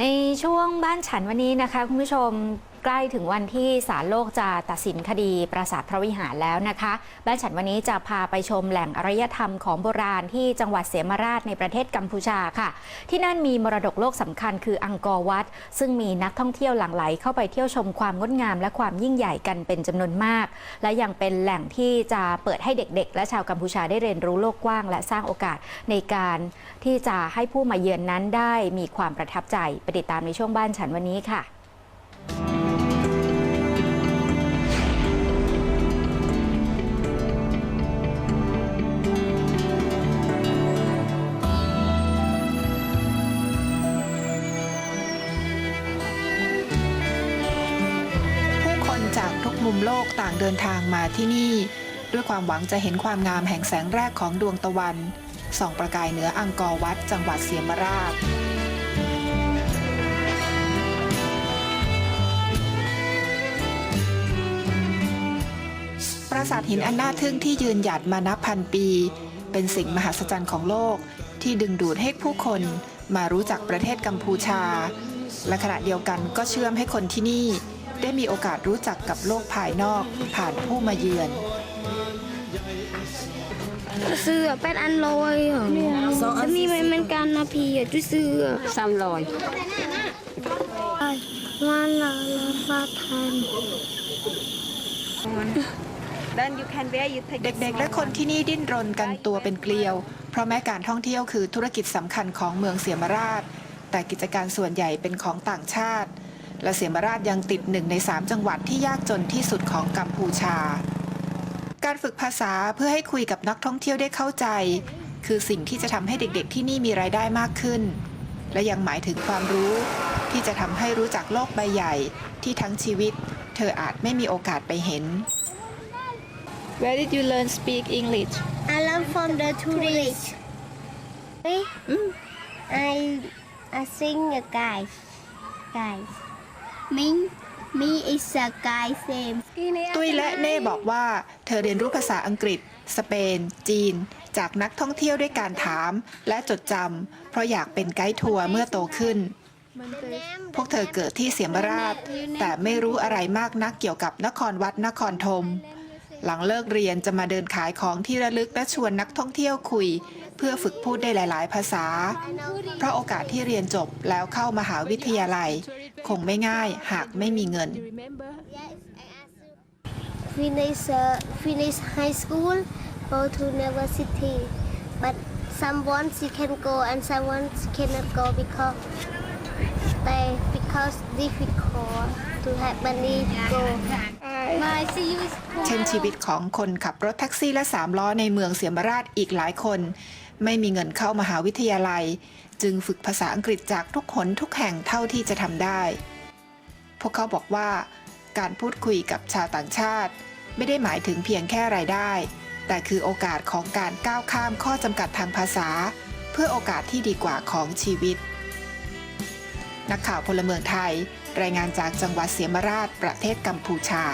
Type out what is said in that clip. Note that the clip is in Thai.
ในช่วงบ้านฉันวันนี้นะคะ คุณผู้ชม ใกล้ถึงวันที่ศาลโลกจะตัดสินคดีปราสาทพระวิหารแล้วนะคะบ้านฉันวันนี้จะพาไปชมแหล่งอารยธรรมของโบราณที่จังหวัดเสมาราชในประเทศกัมพูชาค่ะ ที่นั่นมีมรดกโลกสำคัญคืออังกอร์วัด ซึ่งมีนักท่องเที่ยวหลั่งไหลเข้าไปเที่ยวชมความงดงามและความยิ่งใหญ่กันเป็นจำนวนมาก และยังเป็นแหล่งที่จะเปิดให้เด็ก ๆ และชาวกัมพูชาได้เรียนรู้โลกกว้าง และสร้างโอกาสในการที่จะให้ผู้มาเยือนนั้นได้มีความประทับใจไปติดตามในช่วงบ้านฉันวันนี้ค่ะ มุมโลกต่างเดินทางมาที่นี่ ด้วยความหวังจะเห็นความงามแห่งแสงแรกของดวงตะวัน ส่องประกายเหนืออังกอร์วัดจังหวัดเสียมราชปราสาทหินอันน่าทึ่งที่ยืนหยัดมานับพันปี เป็นสิ่งมหัศจรรย์ของโลก ที่ดึงดูดให้ผู้คนมารู้จักประเทศกัมพูชา และขณะเดียวกันก็เชื่อมให้คนที่นี่ ได้มีโอกาสรู้จักกับโลกภายนอกผ่านผู้มาเยือนเสื้อเป็นอันลอยเหรออันนี้มันมันการนาพีอะจุเสื้อสามร้อยวันละละบาทัน Then you can wear you take เด็กๆ และคนที่นี่ดิ้นรนกันตัวเป็นเกลียว เพราะแม้การท่องเที่ยวคือธุรกิจสำคัญของเมืองเสียมราช แต่กิจการส่วนใหญ่เป็นของต่างชาติ และเสียมราชยังติดหนึ่งในสามจังหวัดที่ยากจนที่สุดของกัมพูชา การฝึกภาษาเพื่อให้คุยกับนักท่องเที่ยวได้เข้าใจ คือสิ่งที่จะทำให้เด็กๆที่นี่มีรายได้มากขึ้น และยังหมายถึงความรู้ ที่จะทำให้รู้จักโลกใบใหญ่ ที่ทั้งชีวิต เธออาจไม่มีโอกาสไปเห็น Where did you learn speak English I learn from the tourist Hey, I I sing a guys guys me me is a guy same ตุ้ยและเน่บอกว่า เธอเรียนรู้ภาษาอังกฤษ สเปน จีน จากนักท่องเที่ยวด้วยการถาม และจดจำเพราะอยากเป็นไกด์ทัวร์เมื่อโตขึ้น พวกเธอเกิดที่เสียมราช แต่ไม่รู้อะไรมากนักเกี่ยวกับนครวัดนครธมหลังเลิกเรียนจะมาเดินขายของที่ระลึกและชวนนักท่องเที่ยวคุย เพื่อฝึกพูดได้หลาย ๆ ภาษา เพราะโอกาสที่เรียนจบแล้วเข้ามหาวิทยาลัย คงไม่ง่ายหากไม่มีเงิน remember finish uh, finish high school go to university but someone she can go and someone she cannot go because they because difficult to have money go Bye, see you เช่นชีวิตของคนขับรถแท็กซี่และสามล้อในเมืองเสียมราชอีกหลายคน ไม่มีเงินเข้ามหาวิทยาลัย จึงฝึกภาษาอังกฤษจากทุกหนทุกแห่งเท่าที่จะทำได้ พวกเขาบอกว่า การพูดคุยกับชาวต่างชาติ ไม่ได้หมายถึงเพียงแค่รายได้ แต่คือโอกาสของการก้าวข้ามข้อจำกัดทางภาษา เพื่อโอกาสที่ดีกว่าของชีวิต นักข่าวพลเมืองไทย รายงานจากจังหวัดเสียมราชประเทศกัมพูชา